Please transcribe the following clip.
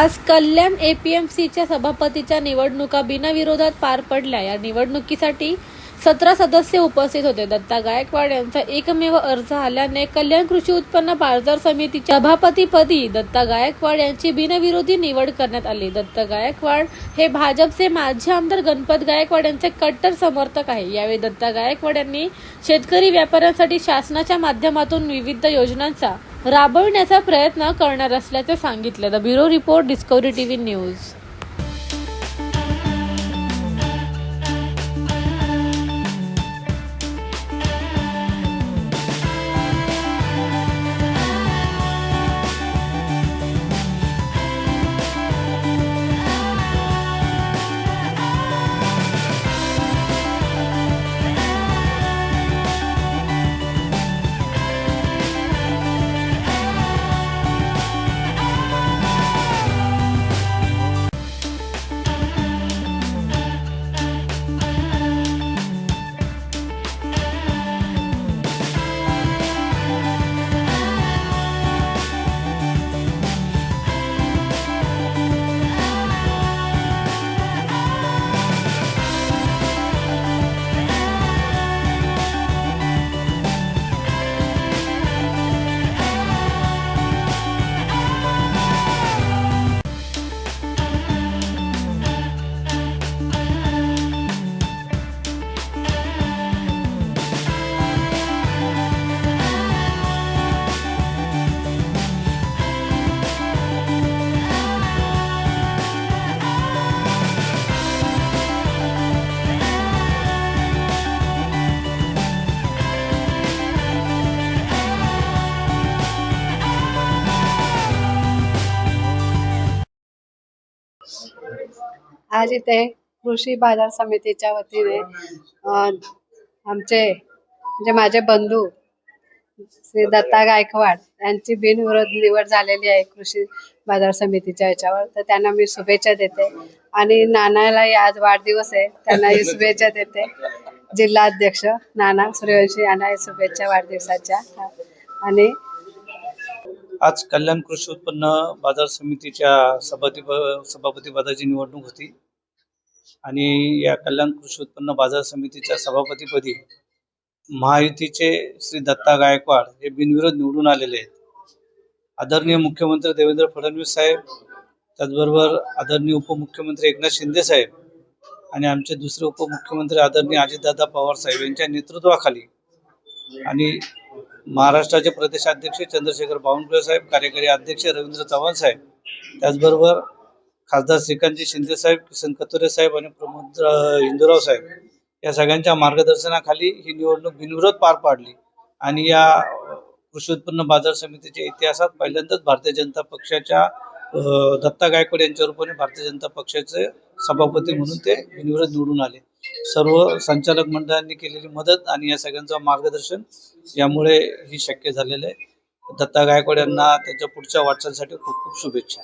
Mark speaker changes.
Speaker 1: आज कल्याण एपीएमसीच्या सभापतीच्या निवडणुका बिनविरोधात पार पडल्या. या निवडणुकीसाठी सतरा सदस्य उपस्थित होते. दत्ता गायकवाड यांचा एकमेव अर्ज आल्याने कल्याण कृषी उत्पन्न बाजार समितीच्या सभापतीपदी दत्ता गायकवाड यांची बिनविरोधी निवड करण्यात आली. दत्ता गायकवाड हे भाजपचे माजी आमदार गणपत गायकवाड यांचे कट्टर समर्थक आहे. यावेळी दत्ता गायकवाड यांनी शेतकरी व्यापाऱ्यांसाठी शासनाच्या माध्यमातून विविध योजनांचा राबविण्याचा प्रयत्न करणार असल्याचे सांगितले. The bureau report Discovery TV news.
Speaker 2: आज इथे कृषी बाजार समितीच्या वतीने आमचे म्हणजे माझे बंधू श्री दत्ता गायकवाड यांची बिनविरोध निवड झालेली आहे कृषी बाजार समितीच्या याच्यावर. तर त्यांना मी शुभेच्छा देते. आणि नानालाही आज वाढदिवस आहे. त्यांनाही शुभेच्छा देते. जिल्हाध्यक्ष नाना सूर्यवंशी यांनाही शुभेच्छा वाढदिवसाच्या. आणि
Speaker 3: आज कल्याण कृषी उत्पन्न बाजार समितीच्या सभापती सभापती पदाची निवडणूक होती. आणि या कल्याण कृषी उत्पन्न बाजार समितीच्या सभापतीपदी महायुतीचे श्री दत्ता गायकवाड हे बिनविरोध निवडून आलेले आहेत. आदरणीय मुख्यमंत्री देवेंद्र फडणवीस साहेब त्याचबरोबर आदरणीय उपमुख्यमंत्री एकनाथ शिंदे साहेब आणि आमचे दुसरे उपमुख्यमंत्री आदरणीय अजितदादा पवार साहेब यांच्या नेतृत्वाखाली आणि महाराष्ट्राचे प्रदेशाध्यक्ष चंद्रशेखर बावनकुळे साहेब कार्यकारी अध्यक्ष रवींद्र चव्हाण साहेब त्याचबरोबर खासदार श्रीकांतजी शिंदे साहेब किसन कतोरे साहेब आणि प्रमोद हिंदूराव साहेब. या सगळ्यांच्या मार्गदर्शनाखाली ही निवडणूक बिनविरोध पार पाडली आणि या कृषी उत्पन्न बाजार समितीच्या इतिहासात पहिल्यांदाच भारतीय जनता पक्षाच्या दत्ता गायकवाड यांच्या रूपाने भारतीय जनता पक्षाचे सभापती म्हणून ते बिनविरोध निवडून आले. सर्व संचालक मंडळांनी केलेली मदत आणि या सगळ्यांचं मार्गदर्शन यामुळे ही शक्य झालेलं आहे. दत्ता गायकवाड यांना त्यांच्या पुढच्या वाटचालीसाठी खूप खूप शुभेच्छा.